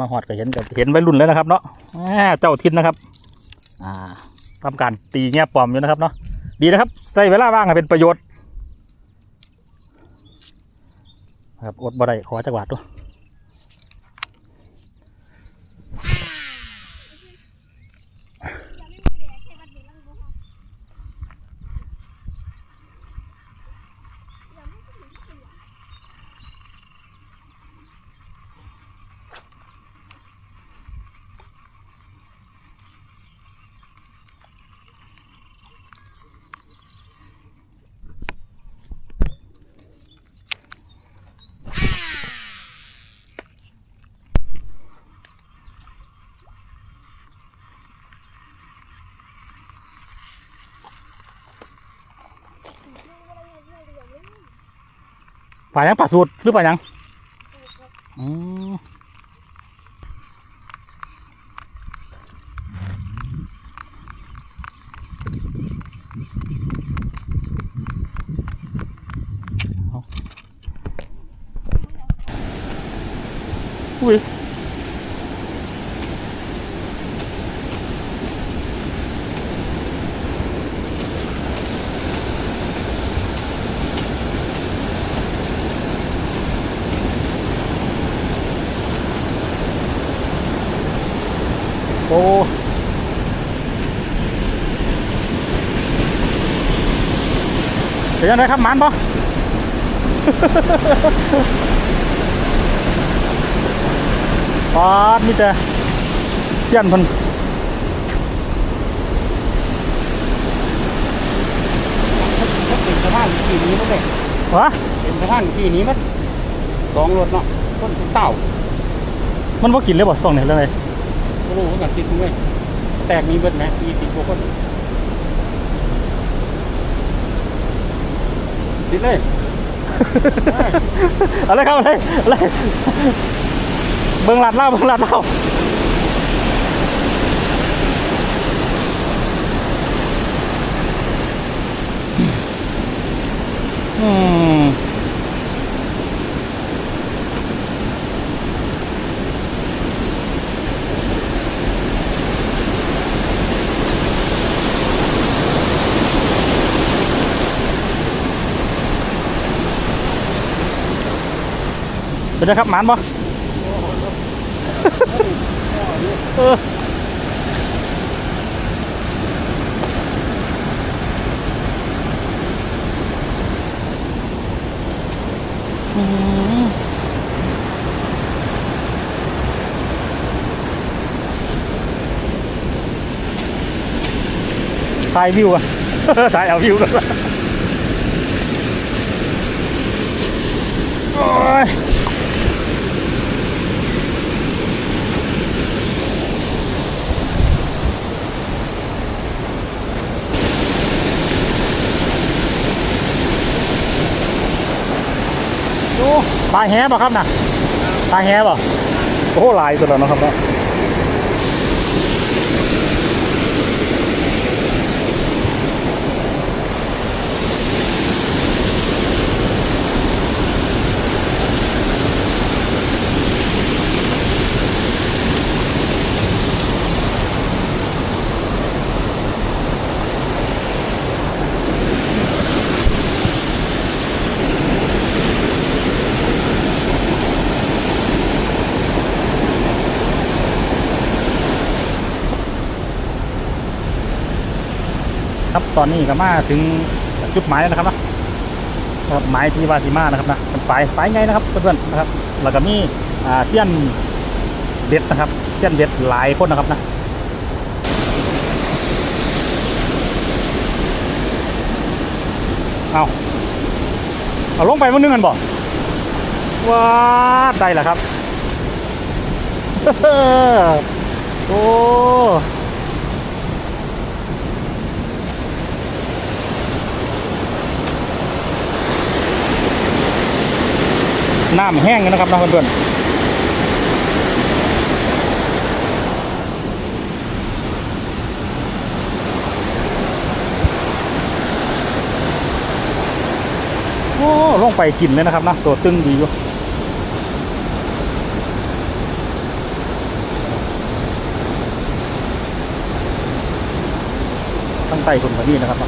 มาหอดก็เห็นกับเห็นไว้รุ่นแล้วนะครับ เนาะเจ้าทิศนะครับ อ่าทำการตีเงี้ยปลอมอยู่นะครับเนาะดีนะครับใส่เวลาว่างให้เป็นประโยชน์ครับอดบ่ได้ขอจังหวัดด้วย ป่ายังป่าสูดหรือป่ายังอืมอุ้ย อ้เป็นยังไงครับหมันปะปอดมีแต่เจียนเพันถ้าเป็นสะพานที่นี้มันเลยวะเป็นสะพานที่นี้มันสองรถเนาะต้นเต่ามันว่ากินเลยบ่ส่องเนี่ยเรื่องอะไร ก็รู้ว่ากันติดตรงนี้แตกมีเบิดไหมมีติดพวกคนติดเลย อะไรครับอะไรอะไรเบิ่งลาดเล่าเบิ่งลาดเล่าอืม เป็นไงครับหมานบ่เออถ่ายวิวอะถ่ายเอาวิวกันโอ้ย ดูปลา แฮบ่ครับน่ะปลาแฮบ่โอ้หลายสุดแล้วเนาะครับเนาะ ครับ ตอนนี้ก็มาถึงจุดหมายแล้วนะครับนะครับหมายที่วาซิมานะครับนะเป็นฝายฝายไงนะครับเพื่อนๆนะครับแล้วก็มีเซียนเด็ดนะครับเซียนเด็ดหลายคนนะครับนะเอาเอาลงไปมันนึงกันบ่ว้าได้แล้วครับ โอ้ น้ำแห้งนะครับนะเพื่อนโอ้ลงไปกินเลยนะครับนะตัวตึงดีอยู่ตั้งใจคนมาดีนะครับ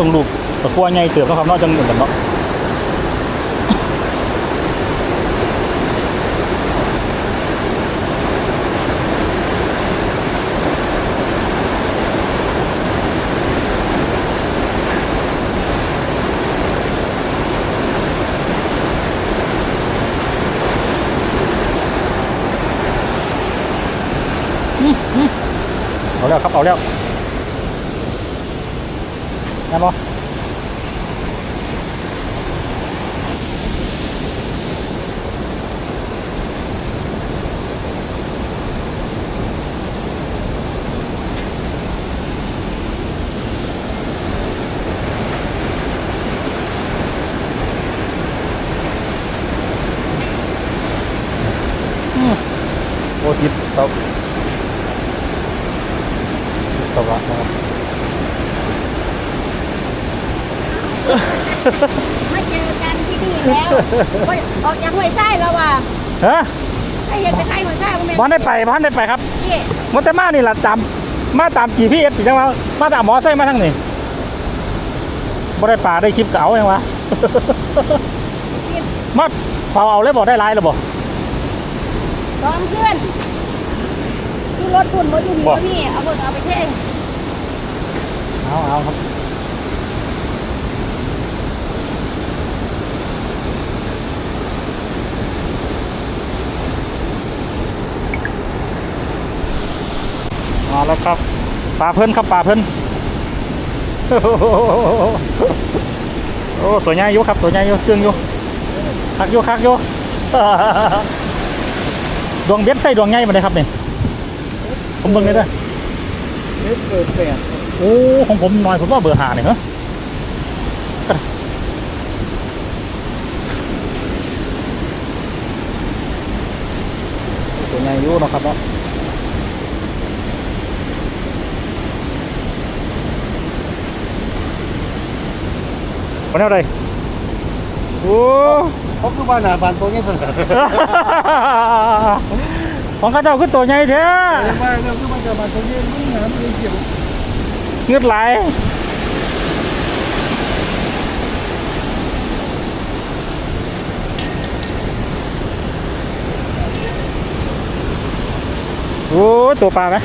ตรงลูกตะกัวใหญ่เติบแล้วครับนอกจังเหมือนกันเนาะเอาแล้วครับเอาแล้ว งั้นบ่อืมโอ้ติดเสาติดเสาอะนะครับ มาเจอกันที่นี่แล้วโอ้ยออกจากห้วยไส้แล้วว่ะฮะไอ้เห็นไปไส้ห้วยไส้บ่แม่นบ้านได้ไปบ้านได้ไปครับนี่มันแต่มานี่ล่ะตามมาตาม GPS จังว่ามาตามหมอไส้มาทั้งนี่บ่ได้ป่าได้คลิปเก่ายังวะมาเฝ้าเอาเลยบอกได้หลายแล้วบ่สองเพื่อนคือรถคุณบ่อยู่นี่บ่บ่มีเอาหมดเอาไปเท่งเอาเอาครับ แล้วครับปลาเพิ่นครับปลาเพิ่นโอ้ตัวใหญ่อยู่ครับตัวใหญ่อยู่เชื่องอยู่คักอยู่คักอยู่ดวงเบ็ดใส่ดวงใหญ่มาเลยครับเนี่ยผมเบิ่งเลยด้อเล็บเปิดแปดโอ้ของผมน้อยผมว่าเบอร์หาเนี่ยเหรอตัวใหญ่อยู่เนาะครับเนาะ วันนี้อะไรโอ้เขาคือบ้านหนาบ้านตัวนี้สุดเลยของข้าเจ้าคือตัวใหญ่แท้บ้านเราคือบ้านจะบ้านตัวนี้นี่น้ำเลี้ยงเกี่ยวเงือดไหลโอ้ยตัวปลาไหม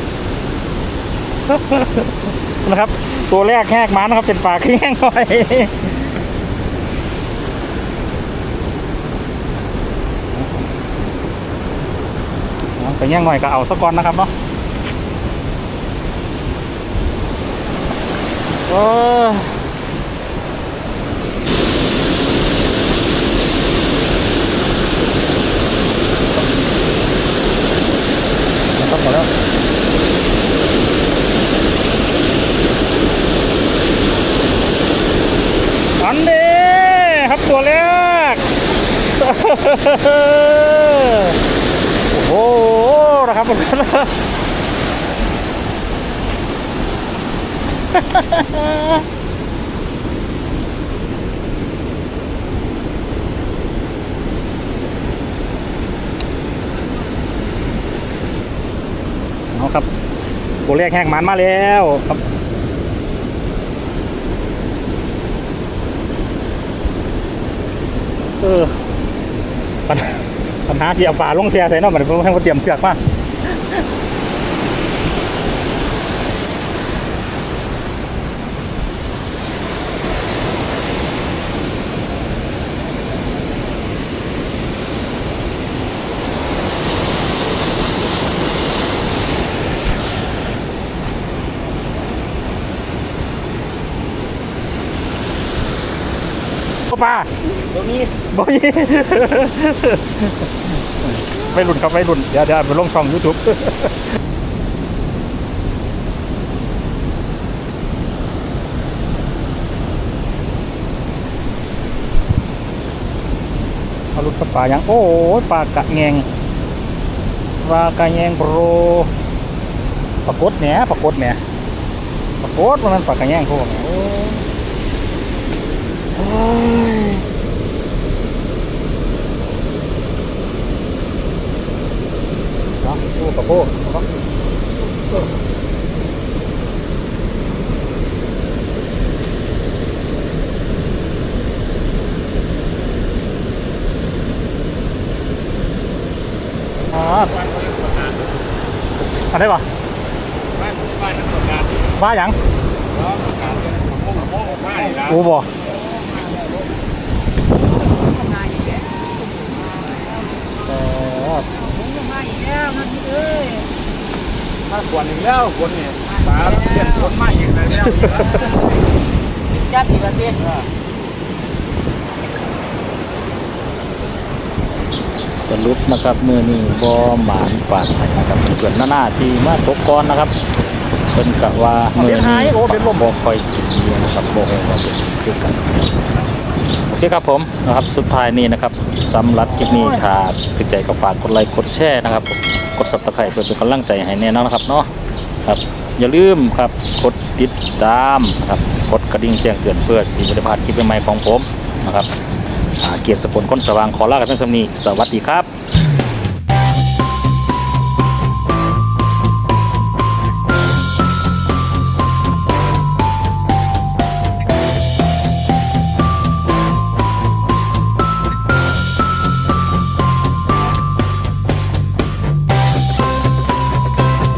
นะครับ ตัวแรกแหกมานะครับเป็นปลาขี้แห้งหน่อยเอา ไปแย่งหน่อยก็เอาสักก้อนนะครับเนาะโอ้ครับหมดแล้วอันนี้ครับตัวแรก ครับผมเอาครับตัวแรกแหกมันมาแล้วครับเออปัญหาเสียฝาลงเสียใส่นอกมันเพิ่งเตรียมเสือกมา ปลาตัวนี้บอยไม่หลุนครับไม่หลุนเดี๋ยวเดี๋ยวไปลงช่องยูทูบเอาลุดกับปลายังโอ้ยปลากระแงงปลากระแงงโปรปรากฏแหนปรากฏแหนปรากฏว่ามันปลากระแงงพวกนี้ โอ้ยโอ้ยเนาะโอ้กระโปงเนาะอ่าอะไรวะบ้านบ้านนักประกาศที่ว่าหยังร้องประกาศเป็นของโม่ของไม่ละกูบ ขวดหนึ่งแล้วขวดเนี่ยปลาเปลี่ยนขวดใหม่อีกแล้วจัดอีกแล้วสิสรุปนะครับมือนี้บอหมานปาดไทยนะครับเพื่อนหน้าๆที่มาตกก่อนนะครับเป็นกะว่ามือนี้บ่ค่อยกินเยอะนะครับบ่ให้เราคือกัน โอเคครับผมนะครับสุดท้ายนี้นะครับสำหรับคลิปนี้ถ้าถึกใจก็ฝากกดไลค์กดแชร์นะครับ กดสับตะไคร้เพื่อเป็นกำลังใจให้แน่นอนนะครับเนาะครับอย่าลืมครับกดติดตามนะครับกดกระดิ่งแจ้งเตือนเพื่อสีบริพาดคลิปใหม่ของผมนะครับอาเกียรติสกลคนสว่างขอลากันเป็นสำนีสวัสดีครับ